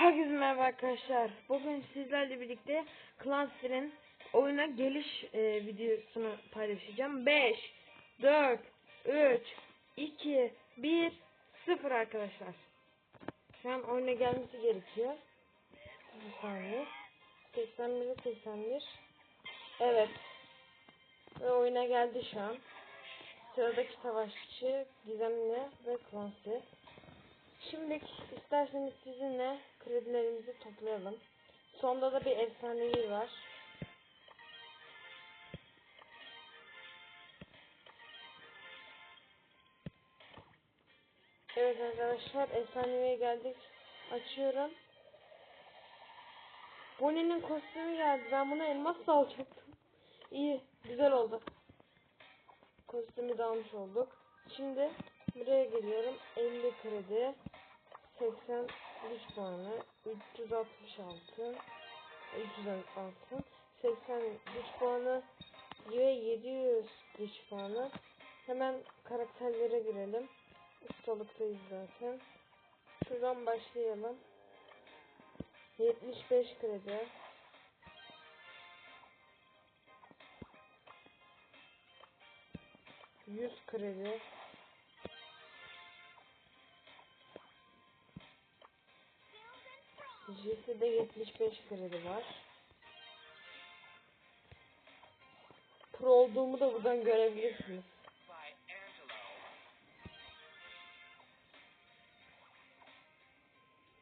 Herkese merhaba arkadaşlar. Bugün sizlerle birlikte Clansfer'in oyuna geliş e, videosunu paylaşacağım. 5, 4, 3, 2, 1, 0 arkadaşlar. Şu an oyuna gelmesi gerekiyor. Bir saniye. 81, 81. Evet. Ve oyuna geldi şu an. Sıradaki savaşçı Gizemli ve Clancy. Şimdi isterseniz sizinle kredilerimizi toplayalım. Sonda da bir efsanevi var. Evet arkadaşlar efsaneviye geldik. Açıyorum. Bonnie'nin kostümü geldi. Ben bunu elmas da alacaktım. İyi. Güzel oldu. Kostümü de almış olduk. Şimdi buraya geliyorum. 50 kredi. 83 puanı. 366. 366. 83 puanı. Ve 700 güç puanı. Hemen karakterlere girelim. Ustalıktayız zaten. Şuradan başlayalım. 75 kredi. Yüz kredi. Jesse'de 75 kredi var. Pro olduğumu da buradan görebilirsiniz.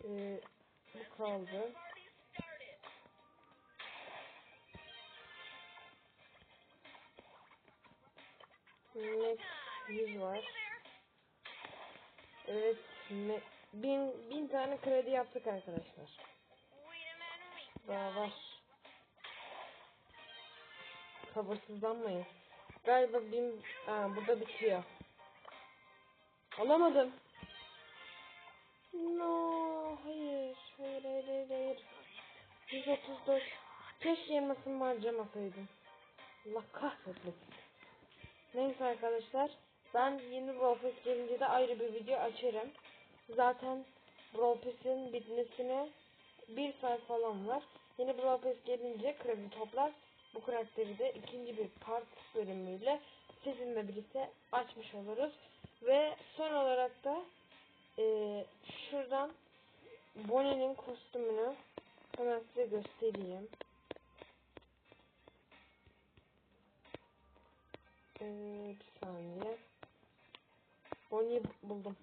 Ee, bu kaldı. Max 100 var. Evet, me- bin, bin tane kredi yaptık arkadaşlar. Daha var. Sabırsızlanmayın. Galiba bin... Aa, burada bitiyor. Alamadım. No, hayır. Hayır, hayır, hayır, hayır. 134. Keşke elmasımı harcamasaydım. Allah kahretmesin. Neyse arkadaşlar. Ben yeni Brawl Pass gelince de ayrı bir video açarım. Zaten Brawl bitmesine bir saat falan var. Yeni Brawl gelince kredi toplar. Bu karakteri de ikinci bir part bölümüyle sizinle birlikte açmış oluruz. Ve son olarak da eee, şuradan Bonnie'nin kostümünü hemen size göstereyim. Ee, bir saniye. Bonnie buldum.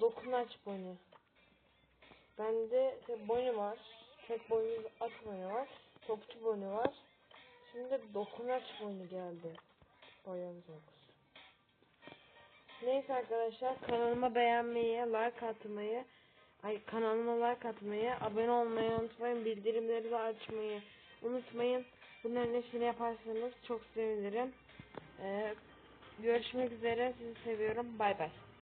Dokunaç Bonnie. Bende tek Bonnie var. Tek boynuz at Bonnie var. Topçu Bonnie var. Şimdi dokunaç Bonnie geldi. Güzel kız. Neyse arkadaşlar kanalıma beğenmeyi, like atmayı, ay kanalıma like atmayı, abone olmayı unutmayın, bildirimleri de açmayı unutmayın. Bunların hepsini yaparsanız çok sevinirim. Ee, görüşmek üzere. Sizi seviyorum. Bay bay.